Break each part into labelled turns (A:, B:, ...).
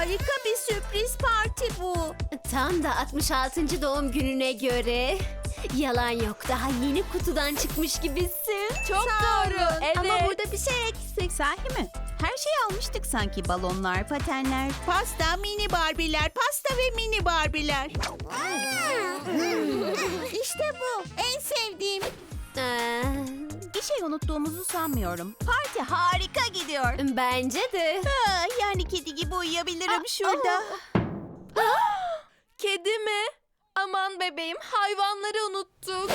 A: Harika bir sürpriz parti bu. Tam da 66. doğum gününe göre. Yalan yok daha yeni kutudan çıkmış gibisin.
B: Çok doğru. Evet.
C: Ama burada bir şey eksik. Sahi mi? Her şeyi almıştık sanki. Balonlar, patenler.
B: Pasta, mini barbiler, pasta ve mini barbiler. Hmm. işte bu. En sevdiğim.
A: Ee,
C: bir şey unuttuğumuzu sanmıyorum. Parti harika gidiyor.
A: bence de.
C: Ha, yani kedi gibi uyuyabilirim şurada.
D: Kedi mi? Aman bebeğim hayvanları unuttuk.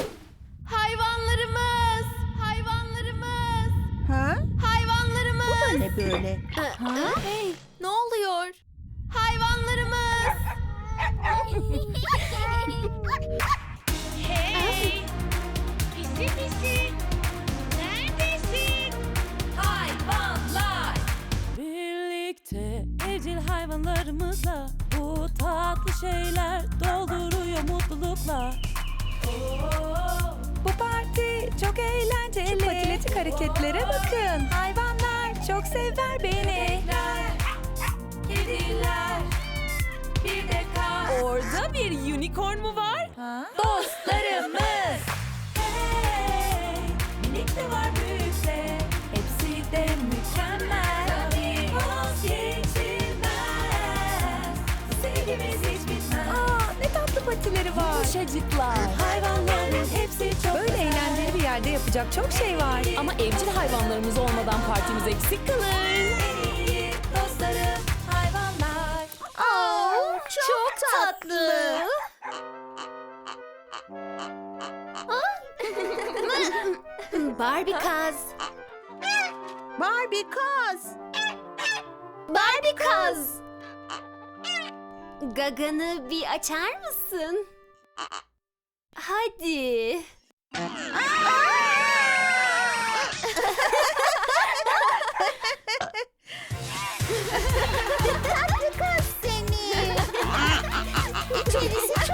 D: Hayvanlarımız! Hayvanlarımız!
B: Ha?
D: Hayvanlarımız!
B: Ne böyle?
D: Hey ne oluyor?
E: Hayvanlarımızla bu tatlı şeyler dolduruyor mutlulukla. Bu parti çok eğlenceli. Şu patiletik hareketlere bakın. Hayvanlar çok sever beni. Kediler, bir de kar. Orada bir unicorn mu var? Dostlarımız. Tatlı patileri var. Yumuşacıklar. Hayvanların hepsi çok
F: Böyle eğlenceli bir yerde yapacak çok şey var.
E: Ama evcil hayvanlarımız olmadan partimiz eksik kalır. En iyi dostlarım hayvanlar.
A: Aa, çok, tatlı. Barbie kaz.
B: Barbie kaz.
A: Barbie kaz. Gaganı bir açar mısın? Hadi. Tatlı kız seni. İçerisi